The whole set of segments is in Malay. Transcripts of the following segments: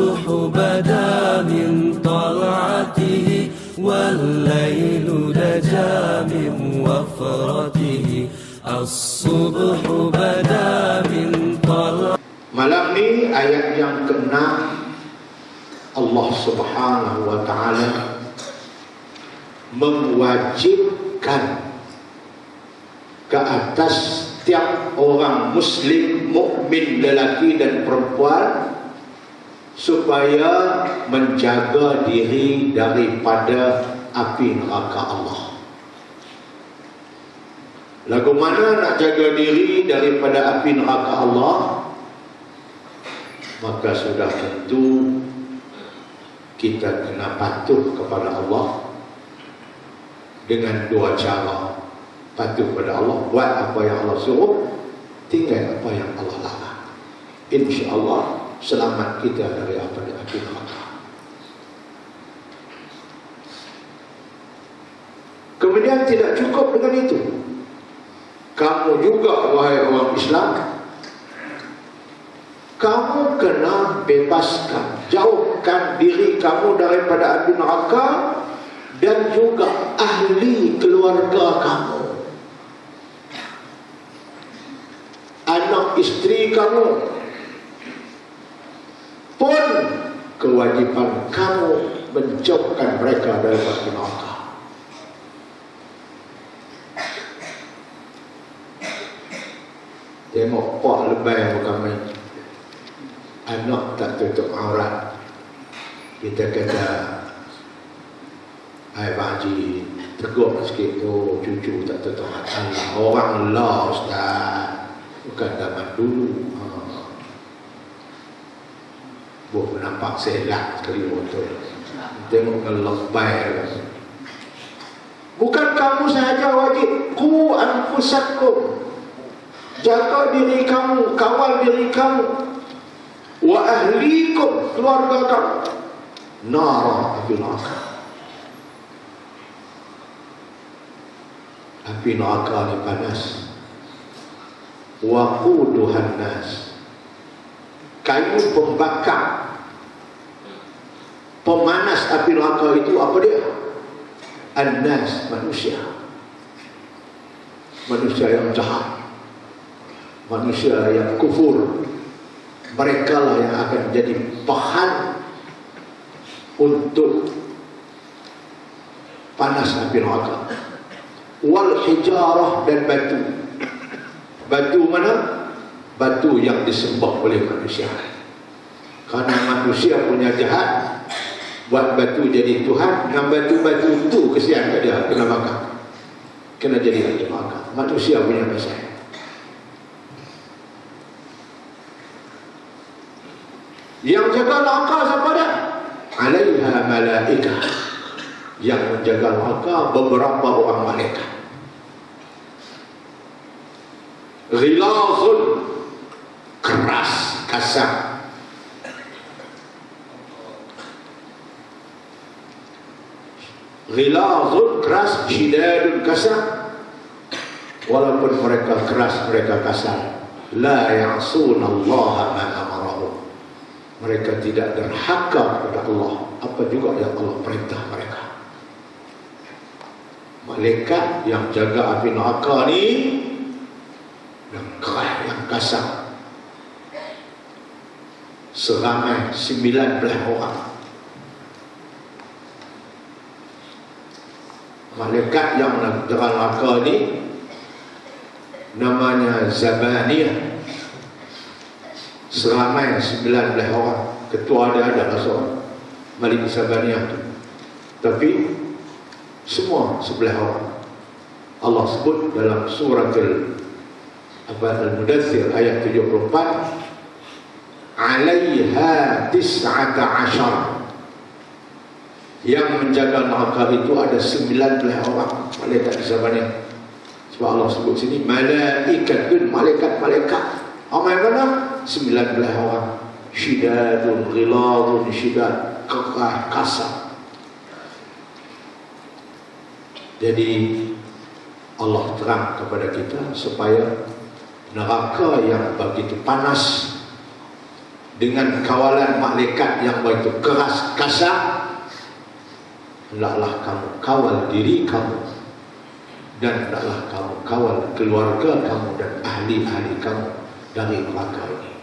الصبح بدا من طلعته والليل دجا من وفرته الصبح بدا من طلعته Malam ni ayat yang ke-6 Allah subhanahu wa ta'ala Mewajibkan Ke atas setiap orang muslim, mukmin lelaki dan perempuan supaya menjaga diri daripada api neraka Allah. Lagu mana nak jaga diri daripada api neraka Allah? Maka sudah tentu kita kena patuh kepada Allah dengan dua cara. Patuh kepada Allah, buat apa yang Allah suruh, tinggal apa yang Allah larang. Insya-Allah selamat kita dari yang api neraka. Kemudian tidak cukup dengan itu. Kamu juga wahai orang Islam kamu kena bebaskan, jauhkan diri kamu daripada api neraka dan juga ahli keluarga kamu. Anak isteri kamu pun kewajiban kamu menjauhkan mereka daripada api neraka. Tengok pak lebay bukan main. Anak tak tutup aurat. Kita kata ai baji tegur sikit tu cucu tak aurat orang lah ustaz. Bukan zaman dulu. Ha. Buat nampak selak sekali betul Tengok kelebay Bukan kamu sahaja wajib. Ku anfusakum. Jaga diri kamu Kawal diri kamu. Wa ahlikum keluarga kamu. Nara api neraka. Api neraka ni panas. Wa quduhan nas kayu pembakar. Pemanas api neraka itu apa dia? Annas manusia. Manusia yang jahat. Manusia yang kufur. Mereka lah yang akan jadi bahan untuk panas api neraka. Wal hijarah dan batu. Batu mana batu yang disembah oleh manusia karena manusia punya jahat buat batu jadi Tuhan dengan batu-batu itu kesian kat dia kena bakar kena jadi api neraka manusia punya masalah Yang jaga neraka siapa dia? Alaiha malaika. Yang menjaga neraka beberapa orang malaikat. Ghilazun keras, kasar. Ghilazun keras, syidadun kasar. Walaupun mereka keras, mereka kasar. La ya'sun Allah ma amarahum mereka tidak derhaka kepada Allah apa juga yang Allah perintah mereka malaikat yang jaga api neraka ni yang keras yang kasar seramai 19 orang. Malaikat yang jaga neraka ni namanya Zabaniyah seramai 19 orang. Ketua dia ada seorang Malik Sabaniyah tu. Tapi semua sebelah orang. Allah sebut dalam surah Al-Mudathir ayat 74 alaiha tis'ata ashar yang menjaga neraka itu ada 19 orang. Malaikat Sabaniyah sebab Allah sebut sini malaikat malaikat-malaikat. Amal mana? 19 orang. Syidadun, ghiladun, syidad Kekah, kasar. Jadi Allah terang kepada kita Supaya neraka yang begitu panas Dengan kawalan malaikat yang begitu keras, kasar hendaklah kamu kawal diri kamu dan hendaklah kamu kawal keluarga kamu dan ahli-ahli kamu dari neraka ini.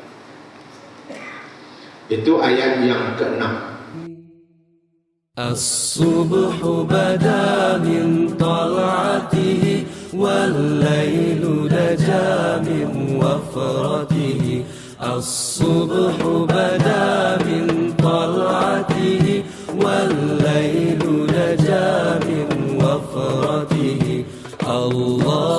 Itu ayat yang keenam. الصبح بدا من طلعته والليل دجا من وفرته الصبح بدا من طلعته والليل نجا من وفرته. الله